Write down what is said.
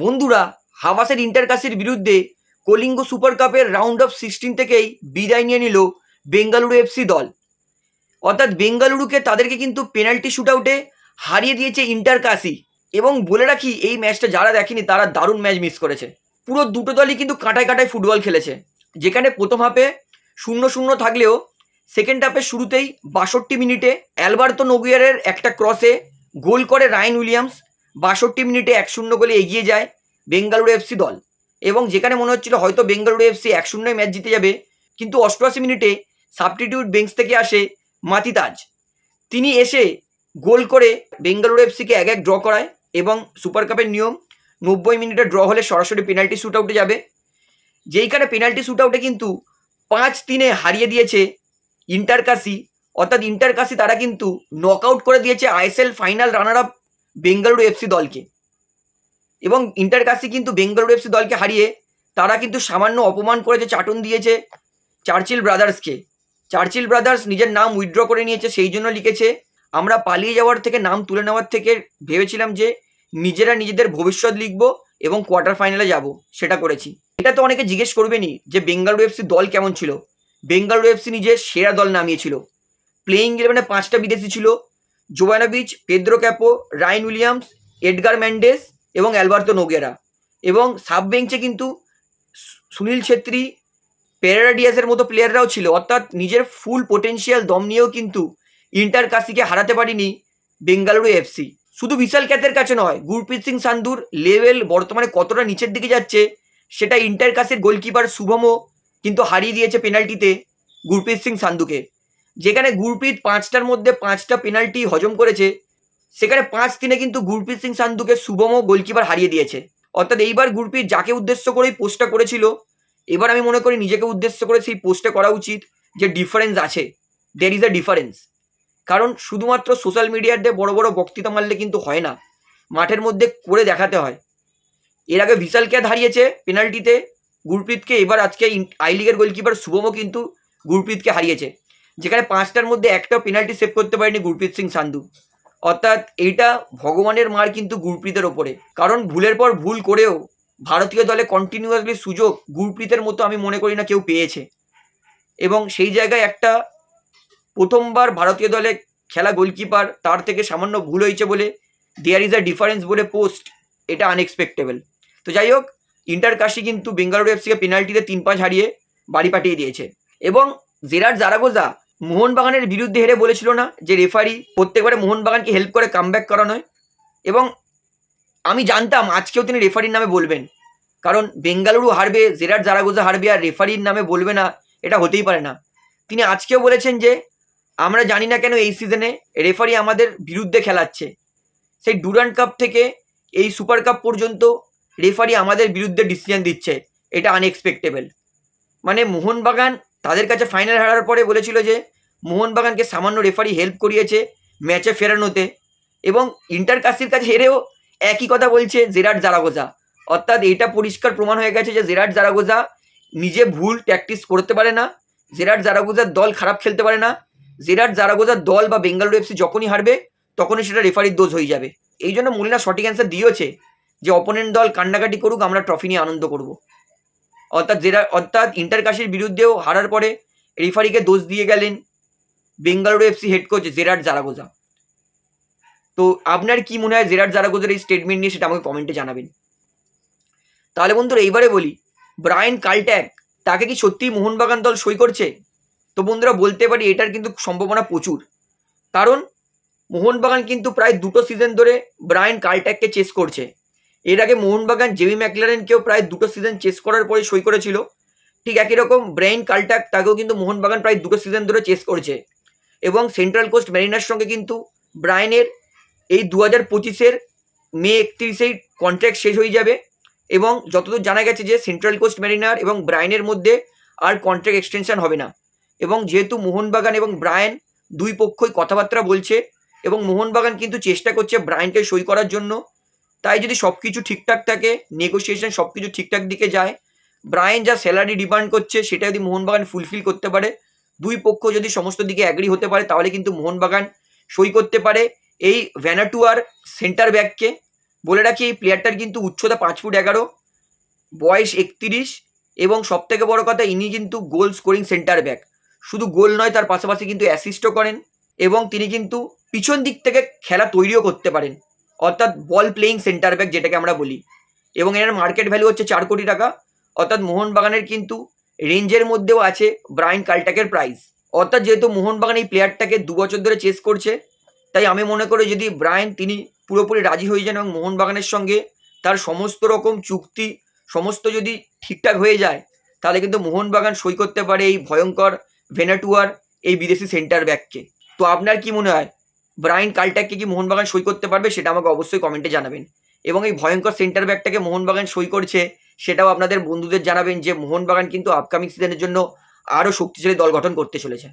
বন্ধুরা, হাবাসের ইন্টারকাসির বিরুদ্ধে কলিঙ্গ সুপার কাপের রাউন্ড অফ সিক্সটিন থেকেই বিদায় নিয়ে নিল বেঙ্গালুরু এফসি দল। অর্থাৎ বেঙ্গালুরুকে তাদেরকে কিন্তু পেনাল্টি শুট আউটে হারিয়ে দিয়েছে ইন্টারকাসি এবং বলে রাখি, এই ম্যাচটা যারা দেখেনি, তারা দারুণ ম্যাচ মিস করেছে। পুরো দুটো দলই কিন্তু কাঁটায় কাঁটায় ফুটবল খেলেছে। যেখানে প্রথম হাফে শূন্য শূন্য থাকলেও, সেকেন্ড হাফের শুরুতেই বাষট্টি মিনিটে অ্যালবার্তো নোগুয়ারের একটা ক্রসে গোল করে রায়ন উইলিয়ামস বাষট্টি মিনিটে এক শূন্য গোলে এগিয়ে যায় বেঙ্গালুরু এফসি দল। এবং যেখানে মনে হচ্ছিল হয়তো বেঙ্গালুরু এফসি এক শূন্যই ম্যাচ জিতে যাবে, কিন্তু অষ্টআশি মিনিটে সাবস্টিটিউট বেঞ্চ থেকে আসে মাতিতাজ। তিনি এসে গোল করে বেঙ্গালুরু এফসিকে এক এক ড্র করায় এবং সুপার কাপের নিয়ম, নব্বই মিনিটে ড্র হলে সরাসরি পেনাল্টি শ্যুট আউটে যাবে। যেইখানে পেনাল্টি শ্যুট আউটে কিন্তু পাঁচ তিনে হারিয়ে দিয়েছে ইন্টারকাসি, অর্থাৎ ইন্টারকাসি তারা কিন্তু নকআউট করে দিয়েছে ISL final runner up Bengaluru FC দলকে। এবং ইন্টারকাসি কিন্তু বেঙ্গালুরু এফসি দলকে হারিয়ে তারা কিন্তু সামান্য অপমান করেছে, চাটন দিয়েছে চার্চিল ব্রাদার্সকে চার্চিল ব্রাদার্স নিজের নাম উইথড্র করে নিয়েছে, সেই জন্য লিখেছে, আমরা পালিয়ে যাওয়ার থেকে, নাম তুলে নেওয়ার থেকে ভেবেছিলাম যে নিজেরা নিজেদের ভবিষ্যৎ লিখব এবং কোয়ার্টার ফাইনালে যাব। সেটা করেছি। এটা তো অনেকে জিজ্ঞেস করবেনই যে বেঙ্গালুরু এফসি দল কেমন ছিল? বেঙ্গালুরু এফসি নিজের সেরা দল নামিয়েছিল। প্লেইং ইলেভেনে পাঁচটা বিদেশি ছিল। Jovanovic Pedro Capo, Ryan Williams, Edgar Mendes এবং অ্যালবার্তো নোগেরা এবং সাব বেঞ্চে কিন্তু সুনীল ছেত্রী, পেরেরা ডিয়াসের মতো প্লেয়াররাও ছিল। অর্থাৎ নিজের ফুল পোটেনশিয়াল দম নিয়েও কিন্তু ইন্টার কাশিকে হারাতে পারিনি বেঙ্গালুরু এফসি শুধু বিশাল ক্যাথের কাছে নয়, গুরপ্রীত সিং সান্ধুর লেভেল বর্তমানে কতটা নিচের দিকে যাচ্ছে, সেটা ইন্টার কাসের গোলকিপার শুভমও কিন্তু হারিয়ে দিয়েছে পেনাল্টিতে গুরপ্রীত সিং সান্ধুকে যেখানে গুরপ্রীত পাঁচটার মধ্যে পাঁচটা পেনাল্টি হজম করেছে, সেখানে পাঁচ তিনে কিন্তু গুরপ্রীত সিং সান্ধুকে শুভম গোলকিপার হারিয়ে দিয়েছে। অর্থাৎ এইবার গুরপ্রীত যাকে উদ্দেশ্য করেই পোস্টটা করেছিল, এবার আমি মনে করি নিজেকে উদ্দেশ্য করে সেই পোস্টে করা উচিত যে ডিফারেন্স আছে। দের ইজ আ ডিফারেন্স কারণ শুধুমাত্র সোশ্যাল মিডিয়াতে বড় বড় বক্তৃতা মারলে কিন্তু হয় না, মাঠের মধ্যে করে দেখাতে হয়। এর আগে ভিশালকে হারিয়েছে পেনাল্টিতে গুরপ্রীতকে এবার আজকে আই লিগের গোলকিপার শুভমও কিন্তু গুরপ্রীতকে হারিয়েছে। যেখানে পাঁচটার মধ্যে একটা পেনাল্টি সেভ করতে পারেনি গুরপ্রীত সিং সান্ধু। অর্থাৎ এইটা ভগবানের মার কিন্তু গুরপ্রীতের ওপরে। কারণ ভুলের পর ভুল করেও ভারতীয় দলে কন্টিনিউয়াসলি সুযোগ গুরপ্রীতের মতো আমি মনে করি না কেউ পেয়েছে। এবং সেই জায়গায় একটা প্রথমবার ভারতীয় দলে খেলা গোলকিপার তার থেকে সামান্য ভুল হয়েছে বলে দেয়ার ইজ আ ডিফারেন্স বলে পোস্ট এটা আনএক্সপেক্টেবল তো যাই হোক, ইন্টার কাশি কিন্তু বেঙ্গালুরু এফসিকে পেনাল্টিতে তিন পাঁচ হারিয়ে বাড়ি পাঠিয়ে দিয়েছে। এবং জেরার জারাগোজা মোহনবাগানের বিরুদ্ধে হেরে বলেছিল না যে রেফারি প্রত্যেকবারে মোহনবাগানকে হেল্প করে কামব্যাক করানোয় এবং আমি জানতাম আজকেও তিনি রেফারির নামে বলবেন। কারণ বেঙ্গালুরু হারবে জেরার জারাগোজা হারবে আর রেফারির নামে বলবে না, এটা হতেই পারে না। তিনি আজকেও বলেছেন যে, আমরা জানি না কেন এই সিজনে রেফারি আমাদের বিরুদ্ধে খেলাচ্ছে। সেই ডুরান্ড কাপ থেকে এই সুপার কাপ পর্যন্ত রেফারি আমাদের বিরুদ্ধে ডিসিশন দিচ্ছে। এটা আনএক্সপেক্টেবল মানে মোহনবাগান তাদের কাছে ফাইনাল হারার পরে বলেছিল যে, মোহনবাগানকে সামান্য রেফারি হেল্প করিয়েছে ম্যাচে ফেরানোতে এবং ইন্টার কাসির কাছে হেরেও একই কথা বলছে জেরাট জারাগোজা। অর্থাৎ এটা পরিষ্কার প্রমাণ হয়ে গেছে যে জেরাট জারাগোজা নিজে ভুল প্র্যাকটিস করতে পারে না জেরাট জারাগোজার দল খারাপ খেলতে পারে না জেরাট জারাগোজার দল বা বেঙ্গালুরু এফসি যখনই হারবে তখনই সেটা রেফারির দোষ হয়ে যাবে। এই জন্য মলিনা সঠিক অ্যান্সার দিয়েছে যে অপোনেন্ট দল কান্নাকাটি করুক, আমরা ট্রফি নিয়ে আনন্দ করব। অর্থাৎ জেরা, অর্থাৎ ইন্টারকাশির বিরুদ্ধেও হারার পরে রেফারিকে দোষ দিয়ে গেলেন Bengaluru FC head coach Gerard Zaragoza. তো আপনার কি মনে হয় জেরাট জারাগোজার এই স্টেটমেন্ট নিয়ে সেটা আমাকে কমেন্টে জানাবেন। তাহলে বন্ধুরা এইবারে বলি, ব্রায়ান কালট্যাক তাকে কি সত্যিই মোহনবাগান দল সই করছে? তো বন্ধুরা বলতে পারি এটার কিন্তু সম্ভাবনা প্রচুর। কারণ মোহনবাগান কিন্তু প্রায় দুটো সিজন ধরে ব্রায়ান কালট্যাককে চেস করছে। এর আগে মোহনবাগান, জেমি ম্যাকলারেনকেও প্রায় দুটো সিজন চেস করার পরে সই করেছিল। ঠিক একই রকম ব্রেইন কালট্যাক তাকেও কিন্তু মোহনবাগান প্রায় দুটো সিজন ধরে চেস করছে। এবং সেন্ট্রাল কোস্ট মেরিনার সঙ্গে কিন্তু ব্রায়নের এই দু হাজার পঁচিশের মে একত্রিশেই কন্ট্র্যাক্ট শেষ হয়ে যাবে। এবং যতদূর জানা গেছে যে সেন্ট্রাল কোস্ট মেরিনার এবং ব্রায়ানের মধ্যে আর কন্ট্র্যাক্ট এক্সটেনশন হবে না। এবং যেহেতু মোহনবাগান এবং ব্রায়ান দুই পক্ষই কথাবার্তা বলছে এবং মোহনবাগান কিন্তু চেষ্টা করছে ব্রায়ানকে সই করার জন্য তাই যদি সব কিছু ঠিকঠাক থাকে নেগোসিয়েশন সব কিছু ঠিকঠাক দিকে যায় ব্রায়েন যা স্যালারি ডিমান্ড করছে, সেটা যদি মোহনবাগান ফুলফিল করতে পারে, দুই পক্ষ যদি সমস্ত দিকে অ্যাগ্রি হতে পারে, তাহলে কিন্তু মোহনবাগান সই করতে পারে। এই ভ্যানাটুয়ার সেন্টার ব্যাককে বলে রাখি এই প্লেয়ারটার কিন্তু উচ্চতা পাঁচ ফুট এগারো, বয়স একত্রিশ, এবং সব থেকে বড় কথা ইনি কিন্তু গোল স্কোরিং সেন্টার ব্যাক শুধু গোল নয়, তার পাশাপাশি কিন্তু অ্যাসিস্টও করেন, এবং তিনি কিন্তু পিছন দিক থেকে খেলা তৈরিও করতে পারেন। অর্থাৎ বল প্লেয়িং সেন্টার ব্যাক যেটাকে আমরা বলি। এবং এর মার্কেট ভ্যালু হচ্ছে চার কোটি টাকা। অর্থাৎ মোহনবাগানের কিন্তু রেঞ্জের মধ্যেও আছে ব্রাইন কালটাকের প্রাইস অর্থাৎ যেহেতু মোহনবাগান এই প্লেয়ারটাকে দু বছর ধরে চেস করছে, তাই আমি মনে করি যদি ব্রায়ন তিনি পুরোপুরি রাজি হয়ে যান এবং মোহনবাগানের সঙ্গে তার সমস্ত রকম চুক্তি, সমস্ত যদি ঠিকঠাক হয়ে যায়, তাহলে কিন্তু মোহনবাগান সই করতে পারে এই ভয়ঙ্কর ভেনাটুয়ার এই বিদেশি সেন্টার ব্যাককে তো আপনার কি মনে হয়? ব্রাইন কালটাককে কি মোহনবাগান সই করতে পারবে সেটা আমাকে অবশ্যই কমেন্টে জানাবেন। এবং এই ভয়ঙ্কর সেন্টার ব্যাকটাকে মোহনবাগান সই করছে, সেটাও আপনাদের বন্ধুদের জানাবেন যে মোহনবাগান কিন্তু আপকামিং সিজনের জন্য আরও শক্তিশালী দল গঠন করতে চলেছে।